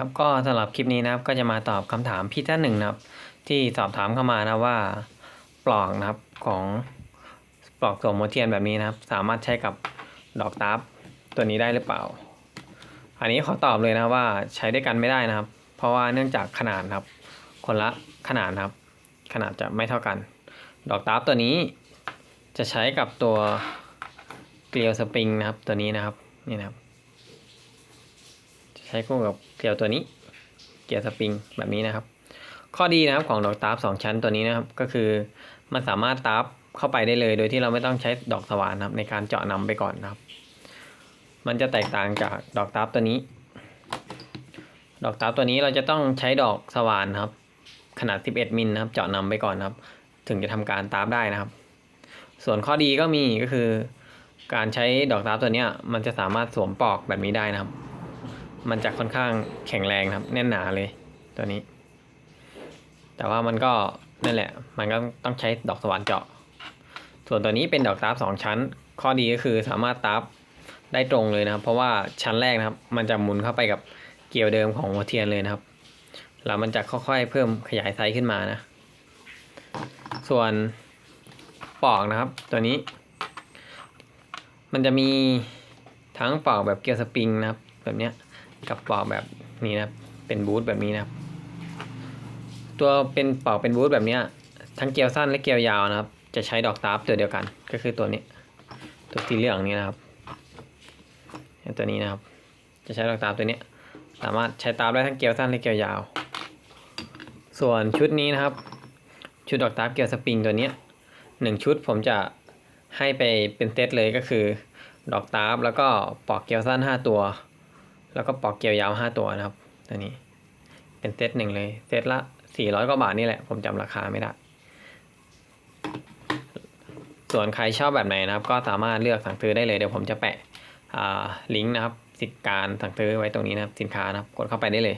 ครับก็สำหรับคลิปนี้นะครับก็จะมาตอบคำถามพี่ท่านหนึ่งนะครับ ที่สอบถามเข้ามานะว่าปลอกนะครับของปลอกสวมหัวเทียนแบบนี้นะครับ สามารถใช้กับดอกตับตัวนี้ได้หรือเปล่า อันนี้ขอตอบเลยนะว่าใช้ด้วยกันไม่ได้นะครับ เพราะว่าเนื่องจากขนาดครับ คนละขนาดครับ ขนาดจะไม่เท่ากัน ดอกตับตัวนี้จะใช้กับตัวเกลียวสปริงนะครับตัวนี้นะครับนี่นะครับ ใช้คู่กับเกลียวตัวนี้ เกียร์สปริงแบบนี้นะครับ ข้อดีนะครับของดอกตาร์ฟสองชั้นตัวนี้นะครับ ก็คือมันสามารถตาร์ฟเข้าไปได้เลย โดยที่เราไม่ต้องใช้ดอกสว่านนะครับ ในการเจาะนำไปก่อนนะครับ มันจะแตกต่างจากดอกตาร์ฟตัวนี้ ดอกตาร์ฟตัวนี้เราจะต้องใช้ดอกสว่านนะครับ ขนาด 11 มิลนะครับ เจาะนำไปก่อนนะครับ ถึงจะทำการตาร์ฟได้นะครับ ส่วนข้อดีก็มีก็คือ การใช้ดอกตาร์ฟตัวนี้มันจะสามารถสวมปลอกแบบนี้ได้นะครับ มันจะค่อนข้างแข็งแรงครับ แน่นหนาเลยตัวนี้ แต่ว่ามันก็นั่นแหละ มันก็ต้องใช้ดอกสว่านเจาะ ส่วนตัวนี้เป็นดอกตาร์ฟสองชั้น ข้อดีก็คือสามารถตาร์ฟได้ตรงเลยนะครับ เพราะว่าชั้นแรกนะครับ มันจะหมุนเข้าไปกับเกลียวเดิมของหัวเทียนเลยนะครับ แล้วมันจะค่อยๆ เพิ่มขยายไซส์ขึ้นมานะ ส่วนปอกนะครับ ตัวนี้ มันจะมีทั้งปอกแบบเกลียวสปริงนะครับ แบบเนี้ย กับปอกแบบนี้นะเป็นบูทแบบนี้นะครับ ตัวเป็นเปอกเป็นบูทแบบนี้ทั้งเกลียวสั้นและเกลียวยาวนะครับ จะใช้ดอกตาร์ฟตัวเดียวกัน ก็คือตัวนี้ ตัวสีเหลืองนี้นะครับตัวนี้นะครับ จะใช้ดอกตาร์ฟตัวนี้สามารถใช้ตาร์ฟได้ทั้งเกลียวสั้นและเกลียวยาว ส่วนชุดนี้นะครับ ชุดดอกตาร์ฟเกลียวสปริงตัวนี้หนึ่งชุดผมจะให้ไปเป็นเซตเลยก็คือ ดอกตาร์ฟแล้วก็ปอกเกลียวสั้นห้าตัว แล้วก็ปอกเกลียวยาวห้าตัวนะครับ ตัวนี้ เป็นเซตหนึ่งเลย เซตละสี่ร้อยกว่าบาทนี่แหละ ผมจำราคาไม่ได้ ส่วนใครชอบแบบไหนนะครับ ก็สามารถเลือกสั่งซื้อได้เลย เดี๋ยวผมจะแปะลิงก์นะครับ สิทธิการสั่งซื้อไว้ตรงนี้นะครับ สินค้านะครับ กดเข้าไปได้เลย